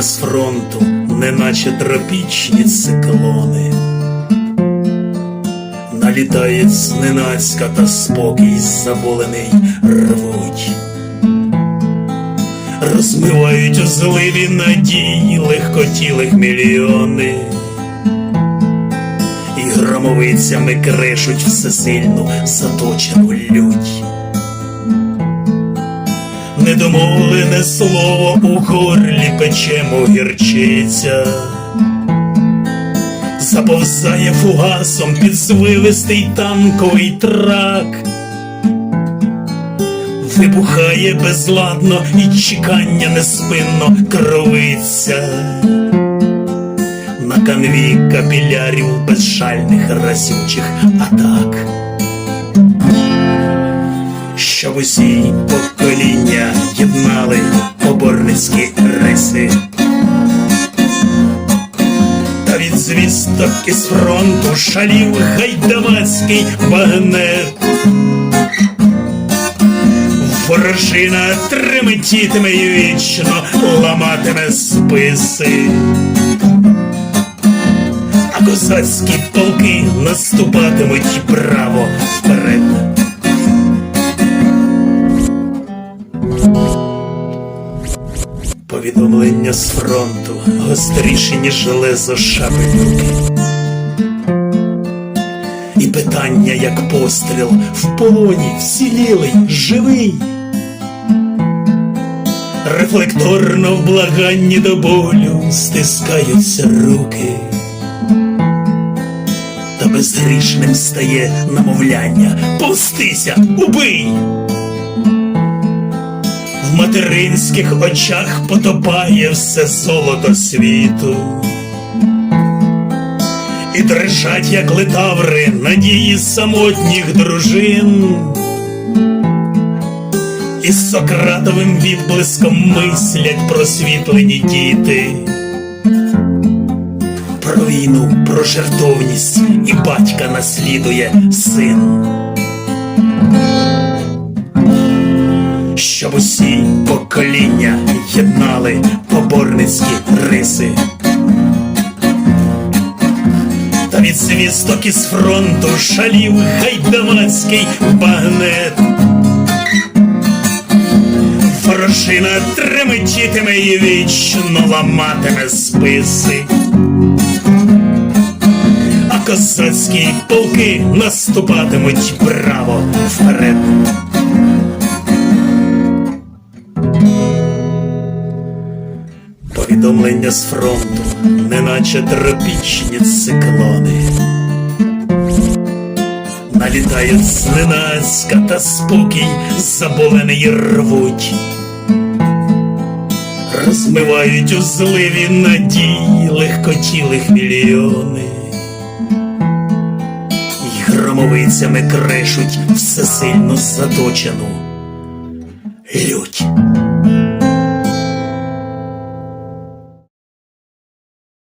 Повідомлення з фронту, неначе тропічні циклони. Налітає зненацька та спокій заболений рвуть. Розмивають зливі надії легкотілих мільйони. І громовицями крешуть всесильну заточену лють. Недомовлене слово у горлі печемо гірчиця, заповзає фугасом під звивистий танковий трак, вибухає безладно і чекання неспинно кровиться. На канві капілярів безшальних разючих атак. Щоб усі покоління єднали поборницькі риси. Та від звісток із фронту шалів гайдамацький багнет. Ворожина тремтітиме і вічно ламатиме списи. А козацькі полки наступатимуть право вперед. Повідомлення з фронту гостріші, ніж железо шабельники. І питання, як постріл в полоні вцілілий, живий. Рефлекторно в благанні до болю стискаються руки. Та безгрішним стає намовляння Пустися, убий! В материнських очах потопає все золото світу. І дрижать, як литаври, надії самотніх дружин. І з Сократовим відблиском мислять просвітлені діти. Про війну, про жертовність і батька наслідує син. Щоб усі покоління єднали поборницькі риси. Та від звісток із фронту шалів гайдамацький багнет. Ворожина тремтітиме і вічно ламатиме списи. А козацькі полки наступатимуть право вперед. Повідомлення з фронту, неначе тропічні циклони. Налітають зненацька та спокій заболений рвуть. Розмивають у зливі надії легкотілих мільйони. І громовицями крешуть всесильно заточену лють.